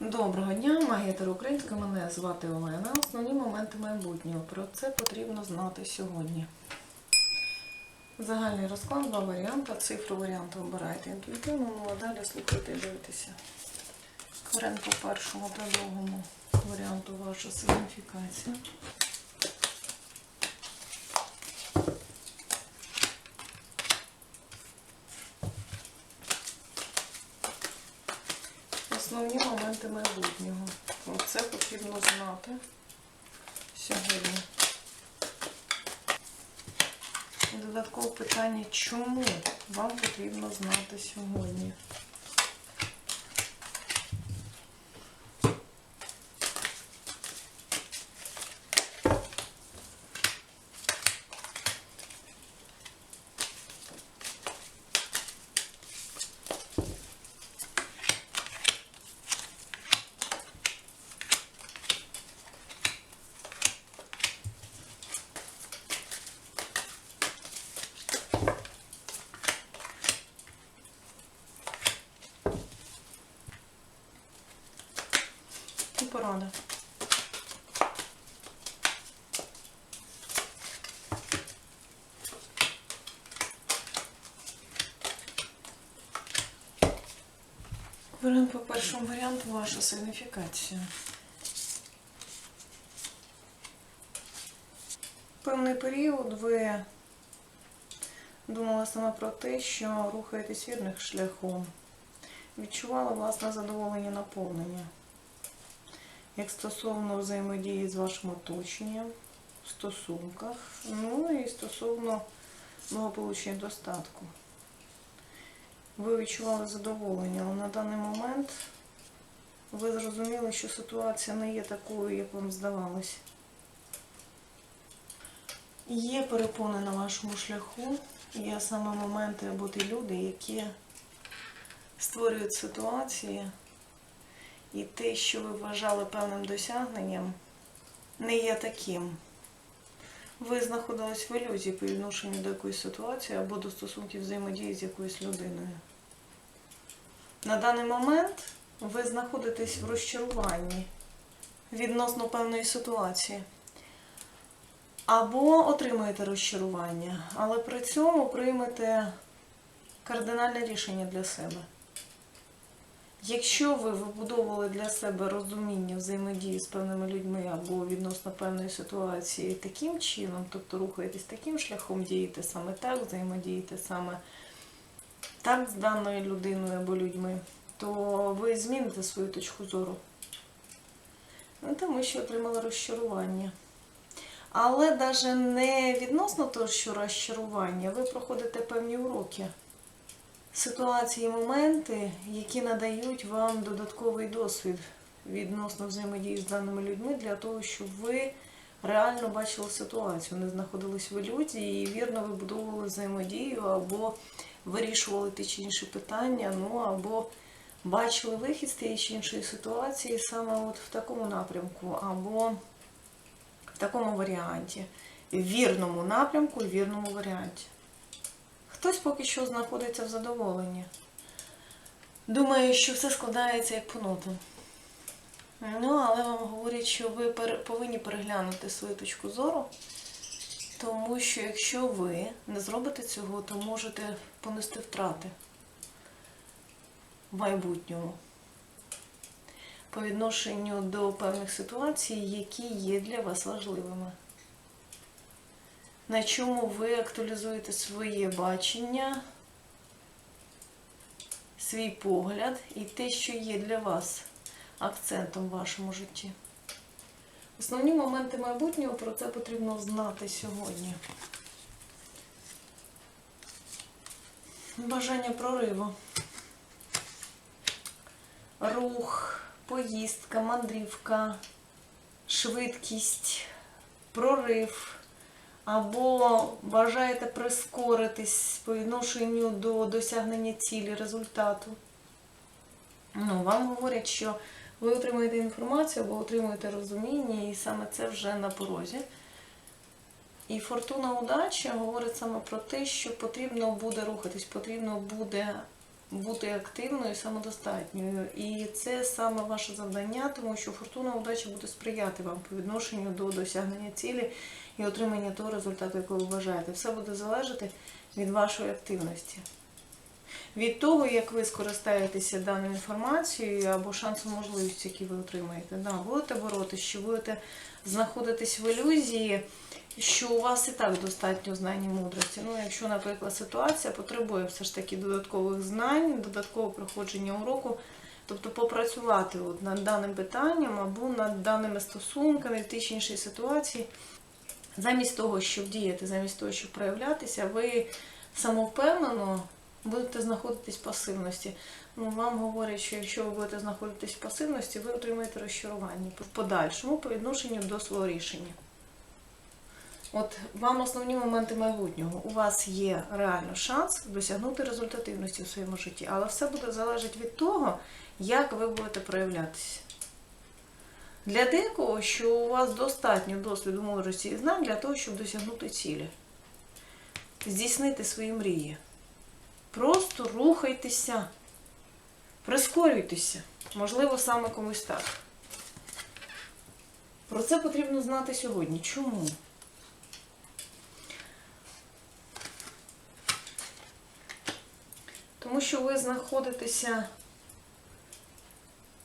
Доброго дня, магія Українська, мене звати Олена. Основні моменти майбутнього. Про це потрібно знати сьогодні. Загальний розклад, два варіанти. Цифру варіанту обирайте інтуїтивно, ну а далі слухайте і дивитеся. Варіант по першому та другому варіанту ваша сигніфікація. Моменти майбутнього. Це потрібно знати сьогодні. І Додаткове питання, чому вам потрібно знати сьогодні? І порада. Беремо по першому варіанту ваша сигніфікація. Певний період ви думали саме про те, що рухаєтесь вірним шляхом. Відчували власне задоволення наповнення як стосовно взаємодії з вашим оточенням, в стосунках, ну і стосовно благополуччя і достатку. Ви відчували задоволення, але на даний момент ви зрозуміли, що ситуація не є такою, як вам здавалось. Є перепони на вашому шляху, є саме моменти або ті люди, які створюють ситуації, і те, що ви вважали певним досягненням, не є таким. Ви знаходились в ілюзії по відношенню до якоїсь ситуації або до стосунків взаємодії з якоюсь людиною. На даний момент ви знаходитесь в розчаруванні відносно певної ситуації. Або отримаєте розчарування, але при цьому приймете кардинальне рішення для себе. Якщо ви вибудовували для себе розуміння взаємодії з певними людьми або відносно певної ситуації таким чином, тобто рухаєтесь таким шляхом, дієте саме так, взаємодієте саме так з даною людиною або людьми, то ви зміните свою точку зору. Ну, тому що отримали розчарування. Але навіть не відносно того, що розчарування, ви проходите певні уроки ситуації, моменти, які надають вам додатковий досвід відносно взаємодії з даними людьми для того, щоб ви реально бачили ситуацію, не знаходились в ілюзії і вірно вибудовували взаємодію або вирішували ті чи інші питання, ну або бачили вихід з тієї чи іншої ситуації саме от в такому напрямку, або в такому варіанті, в вірному напрямку, в вірному варіанті. Хтось поки що знаходиться в задоволенні. Думає, що все складається як по нотам. Ну, але вам говорять, що ви повинні переглянути свою точку зору, тому що якщо ви не зробите цього, то можете понести втрати в майбутньому по відношенню до певних ситуацій, які є для вас важливими на чому ви актуалізуєте своє бачення, свій погляд і те, що є для вас акцентом в вашому житті. Основні моменти майбутнього про це потрібно знати сьогодні. Бажання прориву. Рух, поїздка, мандрівка, швидкість, прорив або бажаєте прискоритись по відношенню до досягнення цілі, результату. Ну, вам говорять, що ви отримуєте інформацію або отримуєте розуміння, і саме це вже на порозі. І фортуна удача говорить саме про те, що потрібно буде рухатись, потрібно буде бути активною і самодостатньою. І це саме ваше завдання, тому що фортуна удача буде сприяти вам по відношенню до досягнення цілі і отримання того результату, якого ви бажаєте. Все буде залежати від вашої активності. Від того, як ви скористаєтеся даною інформацією або шансом можливості, які ви отримаєте. Да, будете боротися, чи будете знаходитись в ілюзії, що у вас і так достатньо знань і мудрості. Ну, якщо, наприклад, ситуація потребує все ж таки додаткових знань, додаткового проходження уроку, тобто попрацювати от над даним питанням або над даними стосунками в тій чи іншій ситуації, замість того, щоб діяти, замість того, щоб проявлятися, ви самовпевнено будете знаходитись в пасивності. Ну, вам говорять, що якщо ви будете знаходитись в пасивності, ви отримаєте розчарування в подальшому по відношенню до свого рішення. От вам основні моменти майбутнього. У вас є реально шанс досягнути результативності в своєму житті, але все буде залежати від того, як ви будете проявлятися. Для декого, що у вас достатньо досвіду мудрості і знань для того, щоб досягнути цілі, здійснити свої мрії. Просто рухайтеся, прискорюйтеся. Можливо, саме комусь так. Про це потрібно знати сьогодні. Чому? Тому що ви знаходитеся,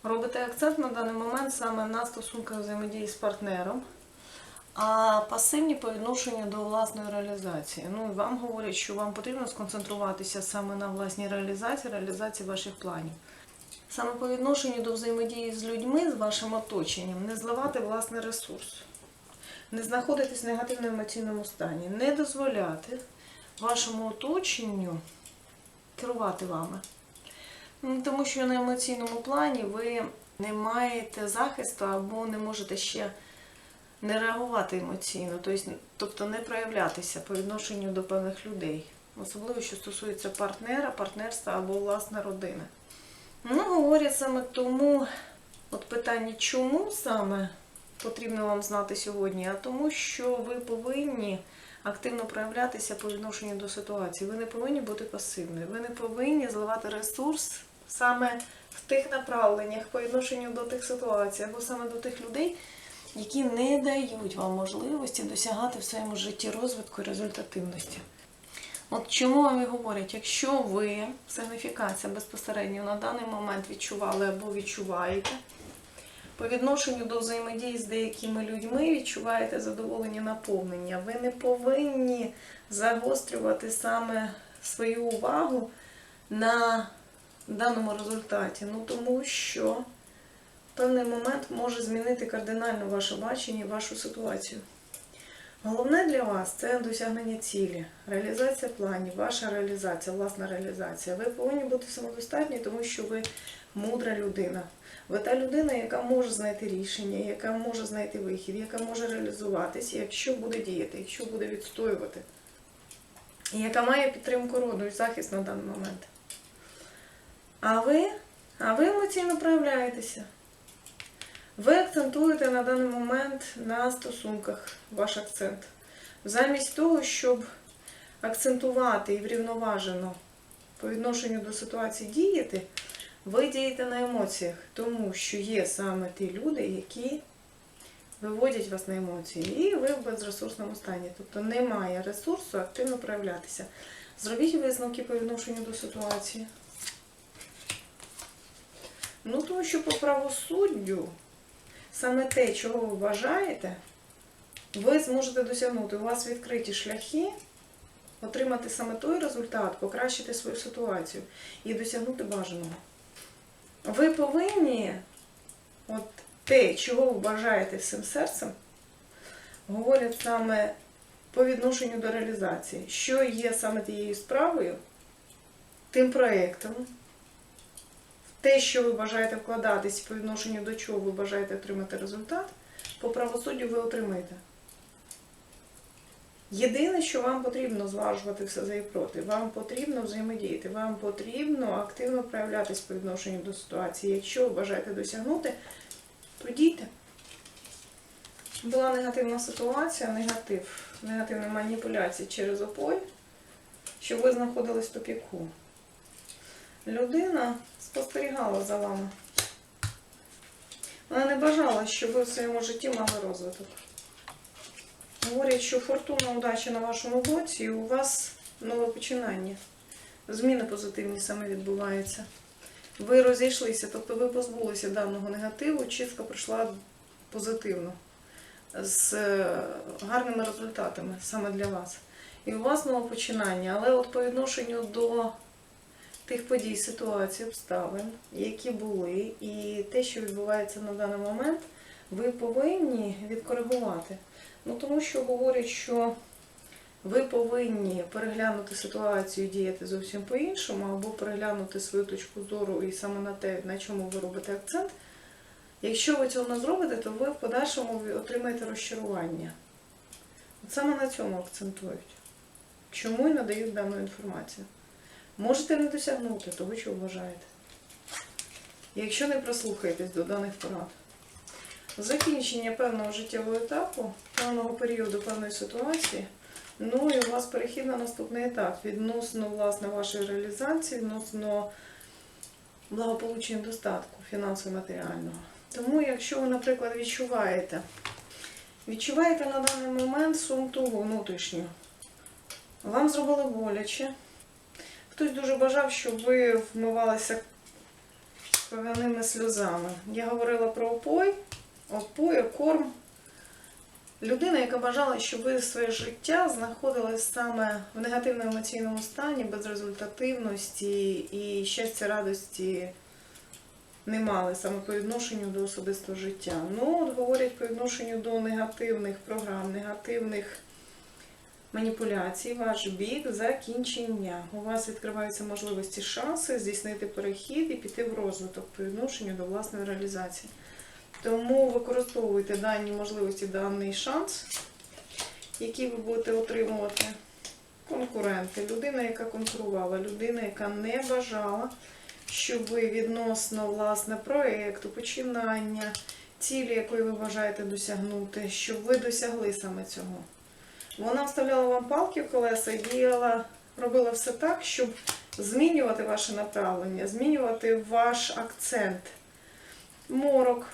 робите акцент на даний момент саме на стосунках взаємодії з партнером, а пасивні по відношенню до власної реалізації. Ну і вам говорять, що вам потрібно сконцентруватися саме на власній реалізації, реалізації ваших планів. Саме по відношенню до взаємодії з людьми, з вашим оточенням, не зливати власний ресурс, не знаходитись в негативному емоційному стані, не дозволяти вашому оточенню керувати вами. Ну, Тому що на емоційному плані ви не маєте захисту або не можете ще не реагувати емоційно, тобто, не проявлятися по відношенню до певних людей. Особливо, що стосується партнера, партнерства або власне родини. Ну, говорять саме тому, от питання, чому саме потрібно вам знати сьогодні, а тому, що ви повинні активно проявлятися по відношенню до ситуації. Ви не повинні бути пасивною, ви не повинні зливати ресурс саме в тих направленнях по відношенню до тих ситуацій, або саме до тих людей, які не дають вам можливості досягати в своєму житті розвитку і результативності. От чому вам і говорять, якщо ви сигніфікація безпосередньо на даний момент відчували або відчуваєте, по відношенню до взаємодії з деякими людьми відчуваєте задоволення наповнення. Ви не повинні загострювати саме свою увагу на даному результаті. Ну тому що певний момент може змінити кардинально ваше бачення і вашу ситуацію. Головне для вас це досягнення цілі, реалізація планів, ваша реалізація, власна реалізація. Ви повинні бути самодостатні, тому що ви мудра людина. Ви та людина, яка може знайти рішення, яка може знайти вихід, яка може реалізуватися, якщо буде діяти, якщо буде відстоювати, яка має підтримку роду і захист на даний момент. А ви, а ви емоційно проявляєтеся. Ви акцентуєте на даний момент на стосунках ваш акцент. Замість того, щоб акцентувати і врівноважено по відношенню до ситуації діяти, ви дієте на емоціях, тому що є саме ті люди, які виводять вас на емоції, і ви в безресурсному стані. Тобто немає ресурсу активно проявлятися. Зробіть висновки по відношенню до ситуації. Ну, тому що по правосуддю саме те, чого ви бажаєте, ви зможете досягнути. У вас відкриті шляхи отримати саме той результат, покращити свою ситуацію і досягнути бажаного. Ви повинні, от те, чого ви бажаєте всім серцем, говорять саме по відношенню до реалізації, що є саме тією справою, тим проєктом, те, що ви бажаєте вкладатись по відношенню до чого ви бажаєте отримати результат, по правосуддю ви отримаєте. Єдине, що вам потрібно зважувати все за і проти, вам потрібно взаємодіяти, вам потрібно активно проявлятись по відношенню до ситуації. Якщо ви бажаєте досягнути, то дійте. Була негативна ситуація, негатив, негативна маніпуляція через опой, щоб ви знаходились в тупіку. людина спостерігала за вами. Вона не бажала, щоб ви в своєму житті мали розвиток. Говорять, що фортуна удача на вашому боці, і у вас нове починання. Зміни позитивні саме відбуваються. Ви розійшлися, тобто ви позбулися даного негативу, чистка прийшла позитивно, з е, гарними результатами саме для вас. І у вас нове починання, але от по відношенню до тих подій, ситуацій, обставин, які були, і те, що відбувається на даний момент, ви повинні відкоригувати. Ну тому що говорять, що ви повинні переглянути ситуацію і діяти зовсім по-іншому, або переглянути свою точку зору і саме на те, на чому ви робите акцент. Якщо ви цього не зробите, то ви в подальшому отримаєте розчарування. От саме на цьому акцентують. Чому і надають дану інформацію. Можете не досягнути того, чого вважаєте. Якщо не прислухаєтесь до даних порад. Закінчення певного життєвого етапу, певного періоду, певної ситуації, ну і у вас перехід на наступний етап відносно власне вашої реалізації, відносно благополучення достатку фінансово-матеріального. Тому, якщо ви, наприклад, відчуваєте, відчуваєте на даний момент сум тугу внутрішню, вам зробили боляче, хтось дуже бажав, щоб ви вмивалися кров'яними сльозами. Я говорила про опой, опой, корм. Людина, яка бажала, щоб ви своє життя знаходились саме в негативному емоційному стані, безрезультативності і щастя, радості не мали саме по відношенню до особистого життя. Ну, от говорять по відношенню до негативних програм, негативних маніпуляцій, ваш бік закінчення. У вас відкриваються можливості, шанси здійснити перехід і піти в розвиток по відношенню до власної реалізації. Тому використовуйте дані можливості, даний шанс, який ви будете отримувати. Конкуренти, людина, яка конкурувала, людина, яка не бажала, щоб ви відносно власне проєкту, починання, цілі, якої ви бажаєте досягнути, щоб ви досягли саме цього. Вона вставляла вам палки в колеса і діяла, робила все так, щоб змінювати ваше направлення, змінювати ваш акцент. Морок,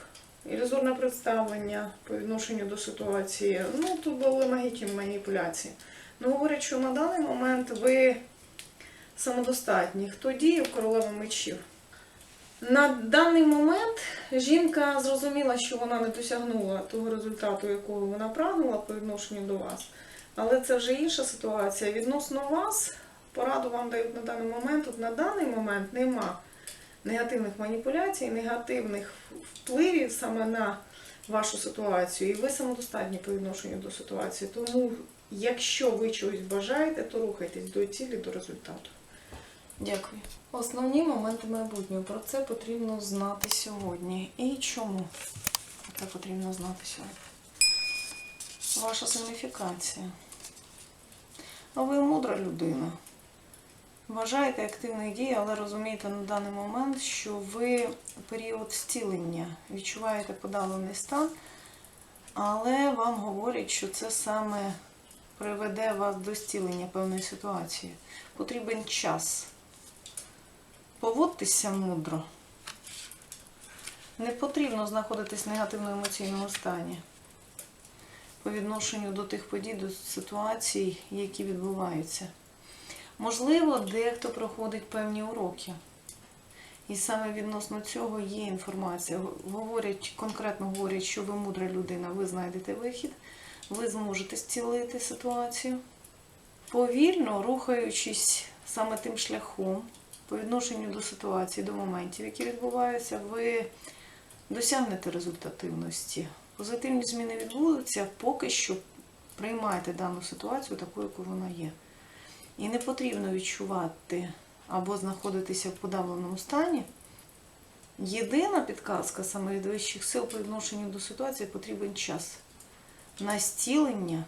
ілюзорне представлення по відношенню до ситуації. Ну, тут були магічні маніпуляції. Ну, говорять, що на даний момент ви самодостатні. Хто діє в королева мечів? На даний момент жінка зрозуміла, що вона не досягнула того результату, якого вона прагнула по відношенню до вас. Але це вже інша ситуація. Відносно вас, пораду вам дають на даний момент. От на даний момент нема негативних маніпуляцій, негативних впливів саме на вашу ситуацію. І ви самодостатні по відношенню до ситуації. Тому, якщо ви чогось бажаєте, то рухайтесь до цілі, до результату. Дякую. Основні моменти майбутнього. Про це потрібно знати сьогодні. І чому це потрібно знати сьогодні? Ваша сигніфікація. Ну, ви мудра людина. Вважаєте активних дій, але розумієте на даний момент, що ви період зцілення відчуваєте подавлений стан, але вам говорять, що це саме приведе вас до зцілення певної ситуації. Потрібен час. Поводьтеся мудро. Не потрібно знаходитись в негативному емоційному стані по відношенню до тих подій, до ситуацій, які відбуваються. Можливо, дехто проходить певні уроки. І саме відносно цього є інформація. Говорять, конкретно говорять, що ви мудра людина, ви знайдете вихід, ви зможете зцілити ситуацію. Повільно рухаючись саме тим шляхом, по відношенню до ситуації, до моментів, які відбуваються, ви досягнете результативності. Позитивні зміни відбудуться, поки що приймайте дану ситуацію такою, яку вона є. І не потрібно відчувати або знаходитися в подавленому стані. Єдина підказка саме від вищих сил по відношенню до ситуації потрібен час на зцілення.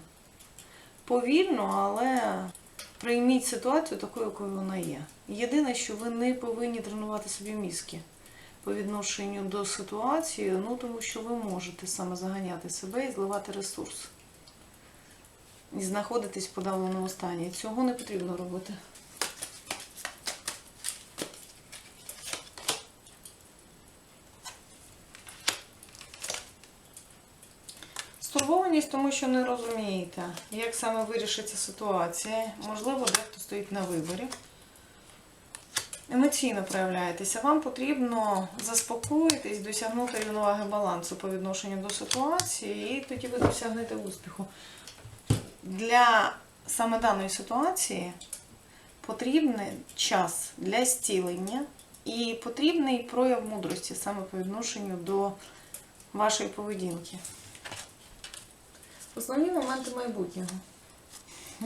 Повільно, але прийміть ситуацію такою, якою вона є. Єдине, що ви не повинні тренувати собі мізки по відношенню до ситуації, ну тому що ви можете саме заганяти себе і зливати ресурс. І знаходитись в подавленому стані. Цього не потрібно робити. Стурбованість, тому що не розумієте, як саме вирішиться ситуація. Можливо, дехто стоїть на виборі. Емоційно проявляєтеся. Вам потрібно заспокоїтись, досягнути рівноваги балансу по відношенню до ситуації, і тоді ви досягнете успіху. Для саме даної ситуації потрібний час для зцілення і потрібний прояв мудрості саме по відношенню до вашої поведінки. Основні моменти майбутнього.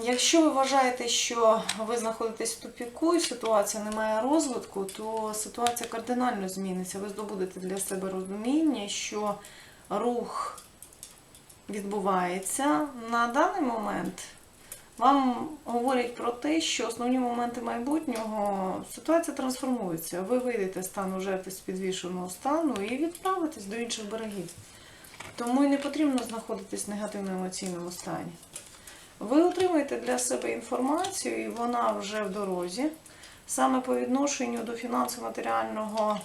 Якщо ви вважаєте, що ви знаходитесь в тупіку і ситуація не має розвитку, то ситуація кардинально зміниться. Ви здобудете для себе розуміння, що рух відбувається на даний момент. Вам говорять про те, що основні моменти майбутнього ситуація трансформується. Ви вийдете з стану жертви з підвішеного стану і відправитесь до інших берегів. Тому і не потрібно знаходитись в негативному емоційному стані. Ви отримаєте для себе інформацію, і вона вже в дорозі, саме по відношенню до фінансово-матеріального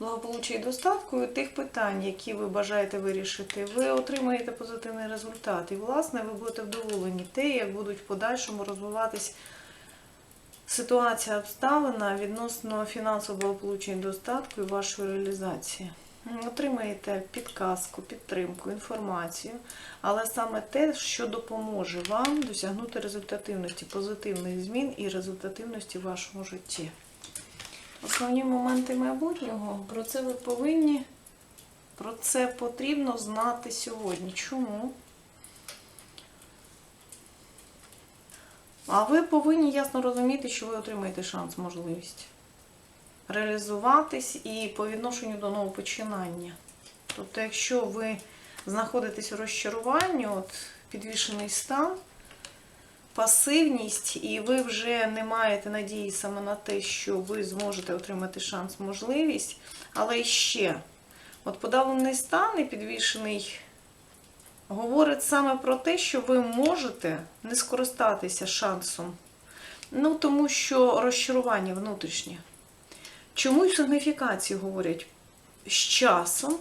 благополуччя і достатку тих питань, які ви бажаєте вирішити, ви отримаєте позитивний результат. І, власне, ви будете вдоволені те, як будуть в подальшому розвиватись ситуація обставина відносно фінансового благополуччя і достатку і вашої реалізації. Отримаєте підказку, підтримку, інформацію, але саме те, що допоможе вам досягнути результативності, позитивних змін і результативності в вашому житті. Основні моменти майбутнього, про це ви повинні, про це потрібно знати сьогодні. Чому? А ви повинні ясно розуміти, що ви отримаєте шанс, можливість реалізуватись і по відношенню до нового починання. Тобто, якщо ви знаходитесь у розчаруванні, от підвішений стан, пасивність, і ви вже не маєте надії саме на те, що ви зможете отримати шанс, можливість, але ще, от подавлений стан і підвішений говорить саме про те, що ви можете не скористатися шансом. Ну, тому що розчарування внутрішнє. Чому в сигніфікації говорять, з часом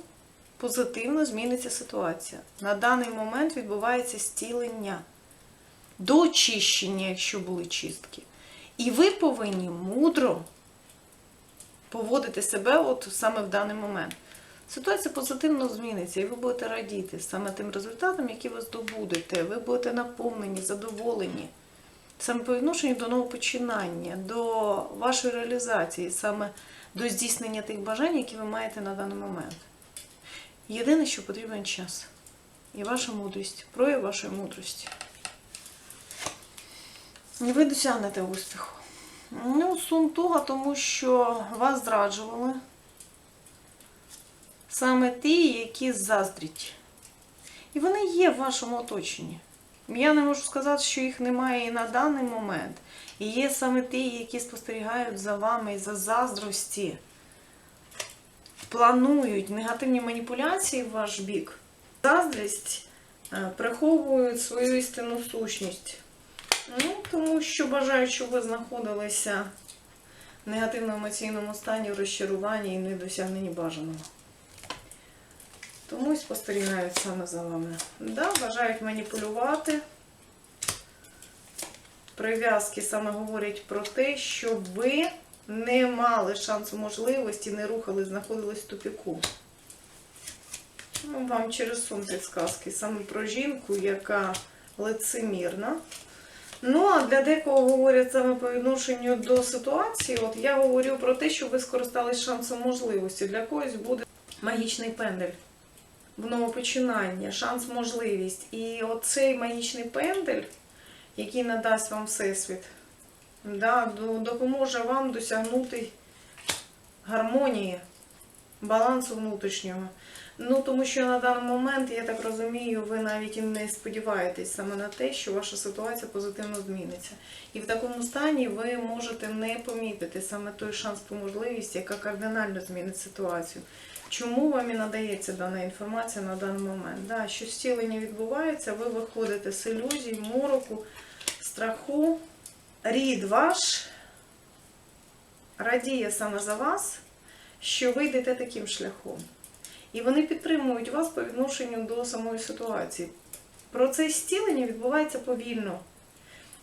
позитивно зміниться ситуація. На даний момент відбувається зцілення, дочищення, якщо були чистки. І ви повинні мудро поводити себе от саме в даний момент. Ситуація позитивно зміниться, і ви будете радіти саме тим результатом, які ви здобудете. Ви будете наповнені, задоволені. Саме по відношенню до нового починання, до вашої реалізації, саме до здійснення тих бажань, які ви маєте на даний момент. Єдине, що потрібен час. І ваша мудрість, прояв вашої мудрості. І ви досягнете успіху. Ну, сум туга, тому що вас зраджували саме ті, які заздрять. І вони є в вашому оточенні. Я не можу сказати, що їх немає і на даний момент. І є саме ті, які спостерігають за вами за заздрості, планують негативні маніпуляції в ваш бік. Заздрість е, приховують свою істинну сущність. Ну, тому що бажають, щоб ви знаходилися в негативному емоційному стані, в розчаруванні і недосягненні бажаного. Тому і спостерігають саме за вами. Да, бажають маніпулювати. Прив'язки саме говорять про те, щоб ви не мали шансу можливості, не рухали, знаходились в тупіку. Ну, Вам через сон підсказки саме про жінку, яка лицемірна. Ну, а для декого говорять саме по відношенню до ситуації, от я говорю про те, що ви скористались шансом можливості. Для когось буде магічний пендель в новопочинання, шанс, можливість. І оцей магічний пендель, який надасть вам Всесвіт, да, допоможе вам досягнути гармонії, балансу внутрішнього. Ну, тому що на даний момент, я так розумію, ви навіть і не сподіваєтесь саме на те, що ваша ситуація позитивно зміниться. І в такому стані ви можете не помітити саме той шанс по можливість, яка кардинально змінить ситуацію. Чому вам і надається дана інформація на даний момент? Да, що зцілення відбувається, ви виходите з ілюзій, мороку, страху. Рід ваш радіє саме за вас, що ви йдете таким шляхом. І вони підтримують вас по відношенню до самої ситуації. Процес зцілення відбувається повільно.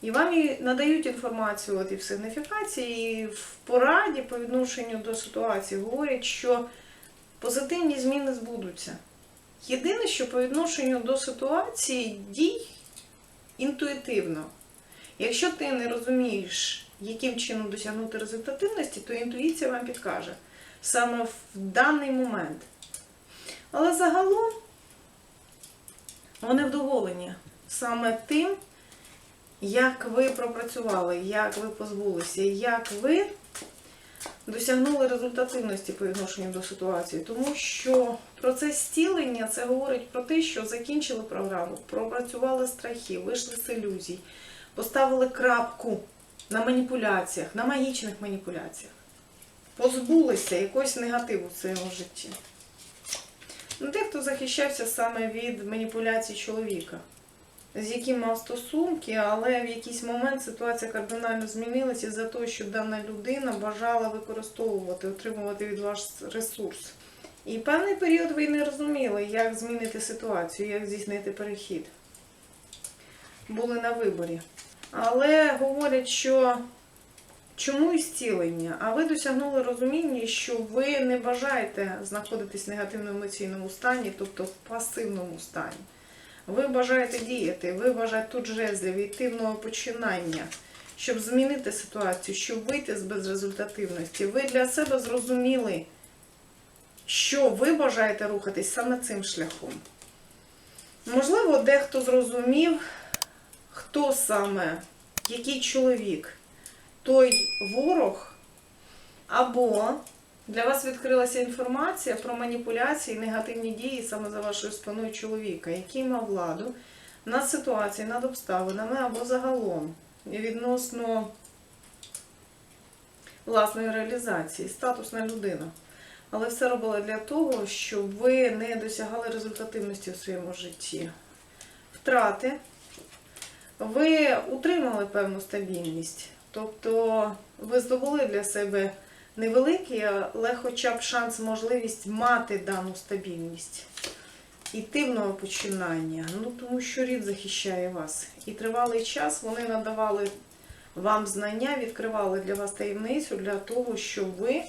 І вам і надають інформацію от і в сигніфікації, і в пораді по відношенню до ситуації говорять, що позитивні зміни збудуться. Єдине, що по відношенню до ситуації дій інтуїтивно. Якщо ти не розумієш, яким чином досягнути результативності, то інтуїція вам підкаже саме в даний момент. Але загалом вони вдоволені саме тим, як ви пропрацювали, як ви позбулися, як ви досягнули результативності по відношенню до ситуації. Тому що процес зцілення це говорить про те, що закінчили програму, пропрацювали страхи, вийшли з ілюзій, поставили крапку на маніпуляціях, на магічних маніпуляціях. Позбулися якогось негативу в своєму житті. Ну, дехто захищався саме від маніпуляцій чоловіка, з яким мав стосунки, але в якийсь момент ситуація кардинально змінилася за того, що дана людина бажала використовувати, отримувати від вас ресурс. І певний період ви не розуміли, як змінити ситуацію, як здійснити перехід. Були на виборі. Але говорять, що чому і зцілення? А ви досягнули розуміння, що ви не бажаєте знаходитись в негативному емоційному стані, тобто в пасивному стані. Ви бажаєте діяти, ви бажаєте тут жезлів, йти в нове починання, щоб змінити ситуацію, щоб вийти з безрезультативності. Ви для себе зрозуміли, що ви бажаєте рухатись саме цим шляхом. Можливо, дехто зрозумів, хто саме, який чоловік, той ворог, або для вас відкрилася інформація про маніпуляції, негативні дії саме за вашою спиною чоловіка, який мав владу над ситуацією, над обставинами або загалом відносно власної реалізації, статусна людина. Але все робила для того, щоб ви не досягали результативності у своєму житті. Втрати. Ви утримали певну стабільність. Тобто ви здобули для себе невеликий, але хоча б шанс, можливість мати дану стабільність. Нове починання. Ну, тому що рід захищає вас. І тривалий час вони надавали вам знання, відкривали для вас таємницю для того, щоб ви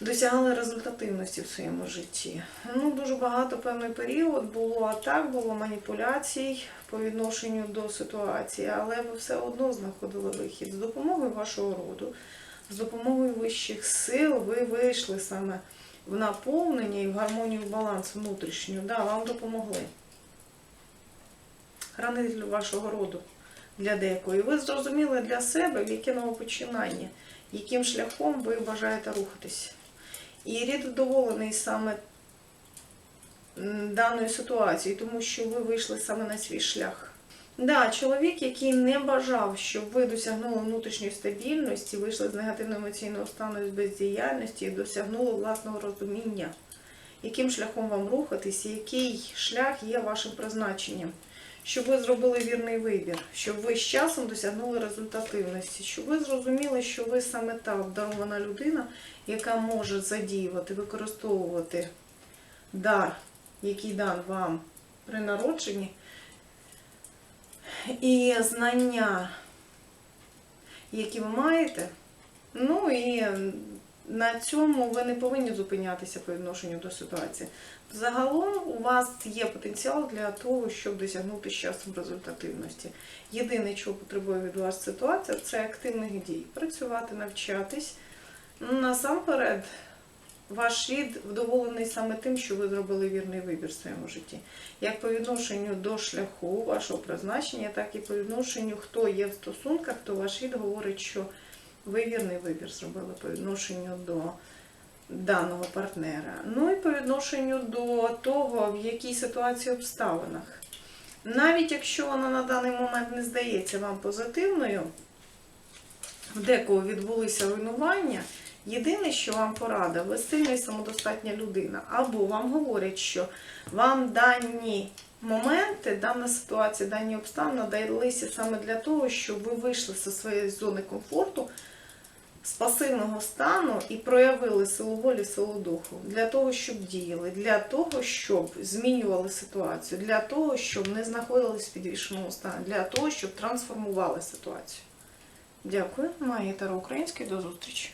досягали результативності в своєму житті. Ну, дуже багато певний період було атак, було маніпуляцій по відношенню до ситуації, але ви все одно знаходили вихід з допомогою вашого роду, з допомогою вищих сил ви вийшли саме в наповнення і в гармонію, в баланс внутрішню. Да, вам допомогли. Хранитель вашого роду для декої. Ви зрозуміли для себе, в яке новопочинання, яким шляхом ви бажаєте рухатись. І рід вдоволений саме даною ситуацією, тому що ви вийшли саме на свій шлях. Да, чоловік, який не бажав, щоб ви досягнули внутрішньої стабільності, вийшли з негативного емоційного стану з бездіяльності і досягнули власного розуміння, яким шляхом вам рухатись, і який шлях є вашим призначенням. Щоб ви зробили вірний вибір, щоб ви з часом досягнули результативності, щоб ви зрозуміли, що ви саме та обдарована людина, яка може задіювати, використовувати дар, який дан вам при народженні, і знання, які ви маєте. Ну і на цьому ви не повинні зупинятися по відношенню до ситуації. Загалом у вас є потенціал для того, щоб досягнути з часом результативності. Єдине, чого потребує від вас ситуація, це активних дій. Працювати, навчатись. Ну, Насамперед, ваш рід вдоволений саме тим, що ви зробили вірний вибір в своєму житті. Як по відношенню до шляху вашого призначення, так і по відношенню, хто є в стосунках, то ваш рід говорить, що ви вірний вибір зробили по відношенню до даного партнера. Ну і по відношенню до того, в якій ситуації обставинах. Навіть якщо вона на даний момент не здається вам позитивною, в декого відбулися руйнування. Єдине, що вам порада, ви сильна і самодостатня людина. Або вам говорять, що вам дані моменти, дана ситуація, дані обставини далися саме для того, щоб ви вийшли зі своєї зони комфорту з пасивного стану і проявили силу волі, силу духу для того, щоб діяли, для того, щоб змінювали ситуацію, для того, щоб не знаходились в підвішеному стані, для того, щоб трансформували ситуацію. Дякую. Магія Таро Український. До зустрічі.